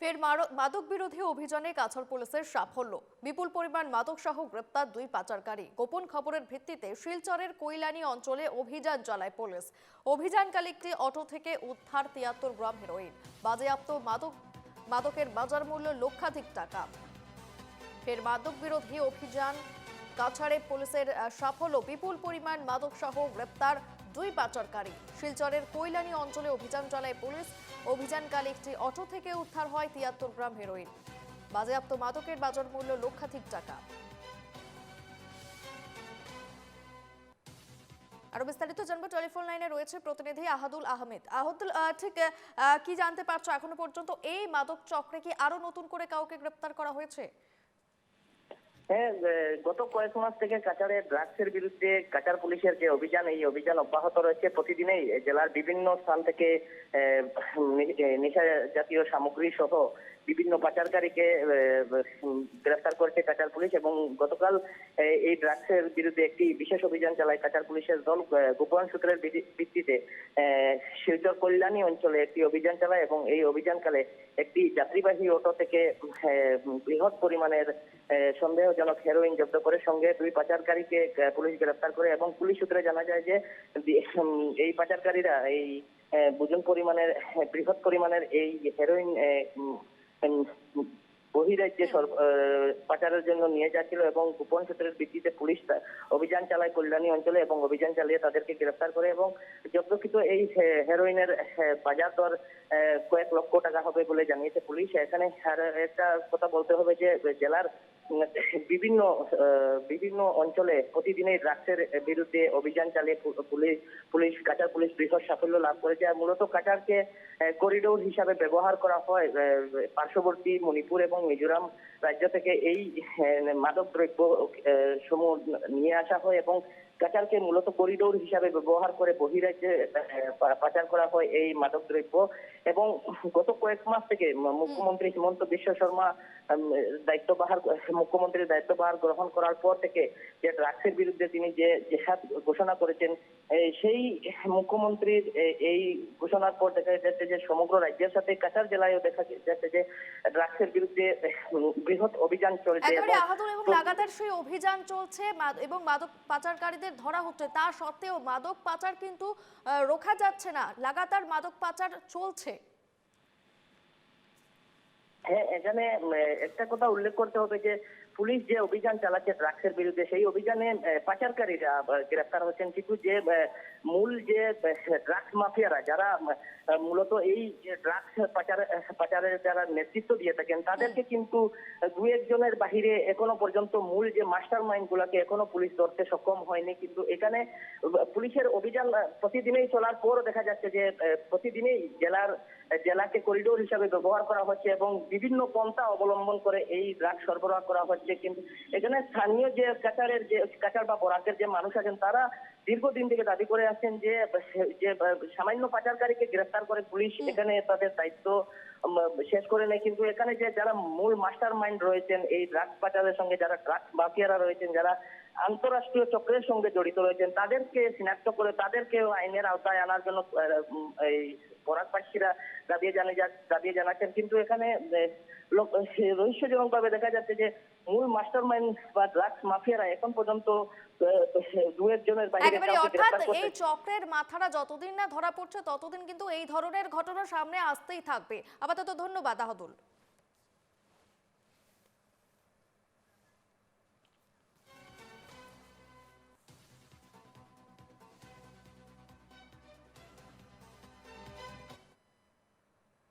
ফের মাদক বিরোধী অভিযানে কাছাড় পুলিশের সাফল্য। বিপুল পরিমাণ মাদক সহ গ্রেপ্তার দুই পাচারকারী। গোপন খবরের ভিত্তিতে শিলচরের কৈলানি অঞ্চলে অভিযান চালায় পুলিশ। অভিযানকালে একটি অটো থেকে উদ্ধার তিয়াত্তর গ্রাম হেরোইন। বাজেয়াপ্ত মাদক মাদকের বাজার মূল্য লক্ষাধিক টাকা। ফের মাদক বিরোধী অভিযান কাছাড়ে পুলিশের সাফল্য। বিপুল পরিমাণ মাদক সহ গ্রেপ্তার দুই পাচারকারী। শিলচরের কৈলানি অঞ্চলে অভিযান চালায় পুলিশ। অভিযানকালে একটি অটো থেকে উদ্ধার হয় তিয়াত্তর গ্রাম হেরোইন। বাজেয়াপ্ত মাদকের বাজার মূল্য লক্ষাধিক টাকা। আরও বিস্তারিত জানব টেলিফোন লাইনে রয়েছে প্রতিনিধি আহাদুল আহমেদ। আহাদুল আহ, ঠিক কি জানতে পারছ এখনও পর্যন্ত? এই মাদক চক্রে কি আরও নতুন করে কাউকে গ্রেপ্তার করা হয়েছে? হ্যাঁ গত কয়েক মাস থেকে কাছাড়ে ড্রাগসের বিরুদ্ধে কাছাড় পুলিশের যে অভিযান, এই অভিযান অব্যাহত রয়েছে প্রতিদিনেই। জেলার বিভিন্ন স্থান থেকে নেশা জাতীয় সামগ্রী সহ বিভিন্ন পাচারকারীকে গ্রেফতার করেছে কাছাড় পুলিশ এবং গতকাল এই ড্রাগসের বিরুদ্ধে একটি বিশেষ অভিযান চালায় কাছাড় পুলিশের দল গোপন সূত্রের ভিত্তিতে। শিলচর কল্যাণী অঞ্চলে একটি অভিযান চালায় এবং এই অভিযানকালে একটি যাত্রীবাহী অটো থেকে বৃহৎ পরিমাণের সন্দেহজনক হেরোইন জব্দ করে সঙ্গে দুই পাচারকারীকে পুলিশ গ্রেফতার করে এবং পুলিশ সূত্রে জানা যায় যে এই পাচারকারীরা এই বুজন পরিমাণের বৃহৎ পরিমাণের এই হেরোইন বহিরাজ্যে পাচারের জন্য নিয়ে যাচ্ছিল এবং গোপন সূত্রের ভিত্তিতে পুলিশ অভিযান চালায় কল্যাণী অঞ্চলে এবং অভিযান চালিয়ে তাদেরকে গ্রেফতার করে এবং জব্দকৃত এই হেরোইনের বাজার দর কয়েক লক্ষ টাকা হবে বলে জানিয়েছে পুলিশ। এখানে একটা কথা বলতে হবে যে জেলার বিভিন্ন বিভিন্ন অঞ্চলে প্রতিদিনই ড্রাগসের বিরুদ্ধে অভিযান চালিয়ে পুলিশ পুলিশ কাচার পুলিশ বৃহৎ সাফল্য লাভ করেছে। আর মূলত কাচারকে করিডোর হিসাবে ব্যবহার করা হয় পার্শ্ববর্তী মণিপুর এবং মিজোরাম রাজ্য থেকে এই মাদক দ্রব্য সমূহ নিয়ে আসা হয় এবং কাচারকে মূলত করিডোর হিসাবে ব্যবহার করে বহিরাজ্যে পাচার করা হয় এই মাদক দ্রব্য এবং গত কয়েক মাস থেকে মুখ্যমন্ত্রী হিমন্ত বিশ্ব শর্মা উম, দায়িত্ববাহার মুখ্যমন্ত্রীর দায়িত্বভার গ্রহণ করার পর থেকে যে ড্রাগসের বিরুদ্ধে তিনি যে জেহাদ ঘোষণা করেছেন সেই মুখ্যমন্ত্রীর এই ঘোষণার পর দেখা যাচ্ছে যে সমগ্র রাজ্যের সাথে কাছাড় জেলায়ও দেখা যাচ্ছে যে ড্রাগসের বিরুদ্ধে বৃহৎ অভিযান চলছে আহাদুল এবং লাগাতার সেই অভিযান চলছে এবং মাদক পাচারকারীদের ধরা হচ্ছে। তা সত্ত্বেও মাদক পাচার কিন্তু রোখা যাচ্ছে না। লাগাতার মাদক পাচার চলছে। হ্যাঁ এখানে একটা কথা উল্লেখ করতে হবে যে পুলিশ যে অভিযান চালাচ্ছে ড্রাগসের বিরুদ্ধে সেই অভিযানে পাচারকারীরা আহ, গ্রেফতার হচ্ছেন কিন্তু যে মূল যে ড্রাগস মাফিয়ারা যারা মূলত এই ড্রাগস পাচার পাচারের যারা নেতৃত্ব দিয়ে থাকেন তাদেরকে কিন্তু দু একজনের বাহিরে এখনও পর্যন্ত মূল যে মাস্টার মাইন্ড গুলাকে এখনও পুলিশ ধরতে সক্ষম হয়নি। কিন্তু এখানে পুলিশের অভিযান প্রতিদিনেই চলার পর দেখা যাচ্ছে যে প্রতিদিনই জেলার জেলাকে করিডোর হিসাবে ব্যবহার করা হচ্ছে এবং বিভিন্ন পন্থা অবলম্বন করে এই ড্রাগ সরবরাহ করা হচ্ছে। কিন্তু এখানে স্থানীয় যে কাছাড়ের যে কাছাড় বা বরাকের যে মানুষ আছেন তারা দীর্ঘদিন থেকে দাবি করে আসছেন যে যে সামান্য পাচারকারীকে গ্রেফতার করে পুলিশ এখানে তাদের দায়িত্ব শেষ করে নেয়। কিন্তু এখানে যে যারা মূল মাস্টার মাইন্ড রয়েছেন এই ড্রাগ পাচারের সঙ্গে যারা ড্রাগস মাফিয়ারা রয়েছেন যারা আন্তরাষ্ট্রীয় চক্রের সঙ্গে জড়িত রয়েছেন তাদেরকে শনাক্ত করে তাদেরকেও আইনের আওতায় আনার জন্য এই পরাগবাসীরা দাবি জানিয়ে যা- দাবি জানাচ্ছেন। কিন্তু এখানে রহস্যজনক ভাবে দেখা যাচ্ছে যে মূল মাস্টার মাইন্ড বা ড্রাগস মাফিয়ারা এখন পর্যন্ত এই চক্রের মাথারা যতদিন না ধরা পড়ছে ততদিন কিন্তু এই ধরনের ঘটনা সামনে আসতেই থাকবে। আপাতত ধন্যবাদ আহাদুল।